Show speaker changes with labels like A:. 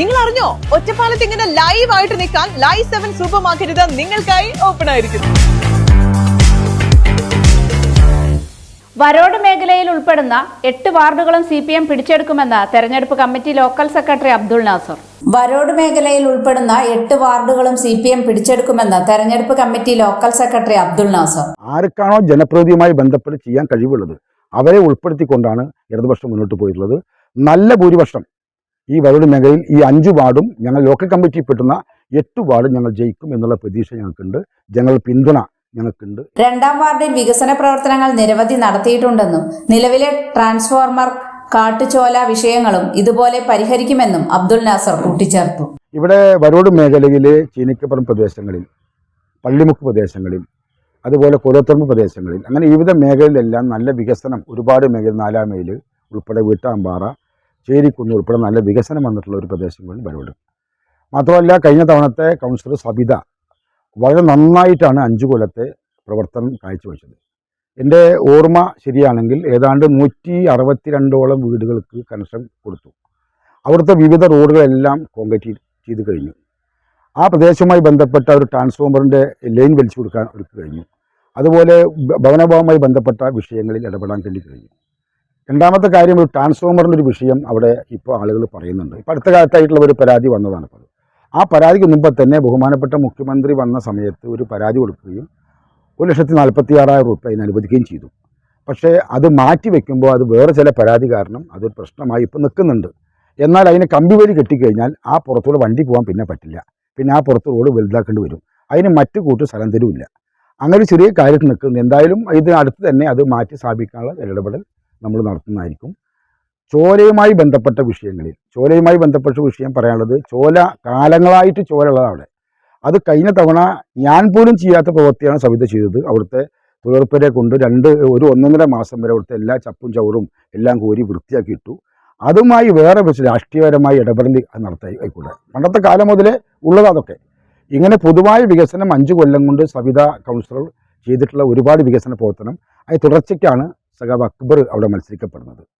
A: നിങ്ങൾ അറിഞ്ഞോ ഒറ്റപ്പാലത്ത് ഇങ്ങനെ ലൈവ് ആയിട്ട് നിൽക്കാൻ ലൈവ് സെവൻ സൂപ്പർ മാർക്കറ്റ് നിങ്ങൾക്കായി ഓപ്പൺ ആയിരിക്കുന്നു.
B: വരോട് മേഖലയിൽ ഉൾപ്പെടുന്ന എട്ട് വാർഡുകളും സി പി എം പിടിച്ചെടുക്കുമെന്ന് തെരഞ്ഞെടുപ്പ് committee local secretary Abdul Nasar. Varode മേഖലയിൽ ഉൾപ്പെടുന്ന എട്ട് വാർഡുകളും സി പി എം പിടിച്ചെടുക്കുമെന്ന് തെരഞ്ഞെടുപ്പ് committee local secretary Abdul Nasar.
C: ആർക്കാണോ ജനപ്രതിയുമായി ബന്ധപ്പെട്ട് ചെയ്യാൻ കഴിവുള്ളത് അവരെ ഉൾപ്പെടുത്തിക്കൊണ്ടാണ് ഇടതുപക്ഷം മുന്നോട്ട് പോയിട്ടുള്ളത്. നല്ല ഭൂരിപക്ഷം ഈ വരോട് മേഖലയിൽ ഈ അഞ്ച് വാർഡും ഞങ്ങൾ ലോക്കൽ കമ്മിറ്റി പെട്ടുന്ന എട്ട് വാർഡും ഞങ്ങൾ ജയിക്കും എന്നുള്ള പ്രതീക്ഷ ഞങ്ങൾക്കുണ്ട്. ജനങ്ങൾ പിന്തുണ ഞങ്ങൾക്കുണ്ട്.
B: രണ്ടാം വാർഡിൽ വികസന പ്രവർത്തനങ്ങൾ നിരവധി നടത്തിയിട്ടുണ്ടെന്നും നിലവിലെ ട്രാൻസ്ഫോർമർ കാട്ടുചോല വിഷയങ്ങളും ഇതുപോലെ പരിഹരിക്കുമെന്നും അബ്ദുൽ നാസർ കൂട്ടിച്ചേർത്തു.
C: ഇവിടെ വരോട് മേഖലയിലെ ചീനിക്കപ്പുറം പ്രദേശങ്ങളിൽ പള്ളിമുക്ക് പ്രദേശങ്ങളിൽ അതുപോലെ കൊലത്തുറമ്പ് പ്രദേശങ്ങളിൽ അങ്ങനെ വിവിധ മേഖലയിലെല്ലാം നല്ല വികസനം ഒരുപാട് മേഖല നാലാം മൈൽ ഉൾപ്പെടെ വീട്ടാമ്പാറ ചേരിക്കുന്ന് ഉൾപ്പെടെ നല്ല വികസനം വന്നിട്ടുള്ള ഒരു പ്രദേശങ്ങളിൽ വരോട് മാത്രമല്ല കഴിഞ്ഞ തവണത്തെ കൗൺസിലർ സബിത വളരെ നന്നായിട്ടാണ് അഞ്ചു കൊല്ലത്തെ പ്രവർത്തനം കാഴ്ചവെച്ചത്. എന്റെ ഓർമ്മ ശരിയാണെങ്കിൽ ഏതാണ്ട് നൂറ്റി അറുപത്തിരണ്ടോളം വീടുകൾക്ക് കണക്ഷൻ കൊടുത്തു. അവിടുത്തെ വിവിധ റോഡുകളെല്ലാം കോൺക്രീറ്റ് ചെയ്ത് കഴിഞ്ഞു. ആ പ്രദേശവുമായി ബന്ധപ്പെട്ട ഒരു ട്രാൻസ്ഫോമറിന്റെ ലൈൻ വലിച്ചു കൊടുക്കാൻ അവർക്ക് കഴിഞ്ഞു. അതുപോലെ ഭവനഭാവമായി ബന്ധപ്പെട്ട വിഷയങ്ങളിൽ ഇടപെടാൻ വേണ്ടി കഴിഞ്ഞു. രണ്ടാമത്തെ കാര്യം ഒരു ട്രാൻസ്ഫോമറിന്റെ ഒരു വിഷയം അവിടെ ഇപ്പോൾ ആളുകൾ പറയുന്നുണ്ട്. ഇപ്പോൾ അടുത്ത കാലത്തായിട്ടുള്ള ഒരു പരാതി വന്നതാണ് ഇപ്പോൾ. ആ പരാതിക്ക് മുമ്പ് തന്നെ ബഹുമാനപ്പെട്ട മുഖ്യമന്ത്രി വന്ന സമയത്ത് ഒരു പരാതി കൊടുക്കുകയും ഒരു ലക്ഷത്തി നാൽപ്പത്തി ആറായിരം റുപ്യ അതിന് അനുവദിക്കുകയും ചെയ്തു. പക്ഷേ അത് മാറ്റി വെക്കുമ്പോൾ അത് വേറെ ചില പരാതി കാരണം അതൊരു പ്രശ്നമായി ഇപ്പോൾ നിൽക്കുന്നുണ്ട്. എന്നാൽ അതിന് കമ്പിവേലി കെട്ടിക്കഴിഞ്ഞാൽ ആ പുറത്തൂടെ വണ്ടി പോകാൻ പിന്നെ പറ്റില്ല. പിന്നെ ആ പുറത്ത് റോഡ് വലുതാക്കേണ്ടി വരും. അതിന് മറ്റു കൂട്ട് സ്ഥലം തരുമില്ല. അങ്ങനെ ചെറിയ കാര്യത്തിൽ നിൽക്കുന്നു. എന്തായാലും ഇതിനടുത്ത് തന്നെ അത് മാറ്റി സ്ഥാപിക്കാനുള്ള ഇടപെടൽ നമ്മൾ നടത്തുന്നതായിരിക്കും. ചോലയുമായി ബന്ധപ്പെട്ട വിഷയങ്ങളിൽ ചോലയുമായി ബന്ധപ്പെട്ട വിഷയം പറയാനുള്ളത് ചോല കാലങ്ങളായിട്ട് ചോല ഉള്ളതാണ് അത് കഴിഞ്ഞ തവണ ഞാൻ പോലും ചെയ്യാത്ത പ്രവൃത്തിയാണ് സവിത ചെയ്തത്. അവിടുത്തെ തൊഴിലുറപ്പരെ കൊണ്ട് രണ്ട് ഒരു ഒന്നൊന്നര മാസം വരെ അവിടുത്തെ എല്ലാ ചപ്പും ചവറും എല്ലാം കോരി വൃത്തിയാക്കി ഇട്ടു അതുമായി വേറെ വെച്ച് രാഷ്ട്രീയപരമായി ഇടപെടൽ നടത്തായി ആയിക്കൂടെ. പണ്ടത്തെ കാലം മുതലേ ഉള്ളത് അതൊക്കെ. ഇങ്ങനെ പൊതുവായ വികസനം അഞ്ച് കൊല്ലം കൊണ്ട് സവിത കൗൺസിലർ ചെയ്തിട്ടുള്ള ഒരുപാട് വികസന പ്രവർത്തനം. അത് തുടർച്ചയ്ക്കാണ് സഖാബ് അക്ബർ അവിടെ മത്സരിക്കപ്പെടുന്നത്.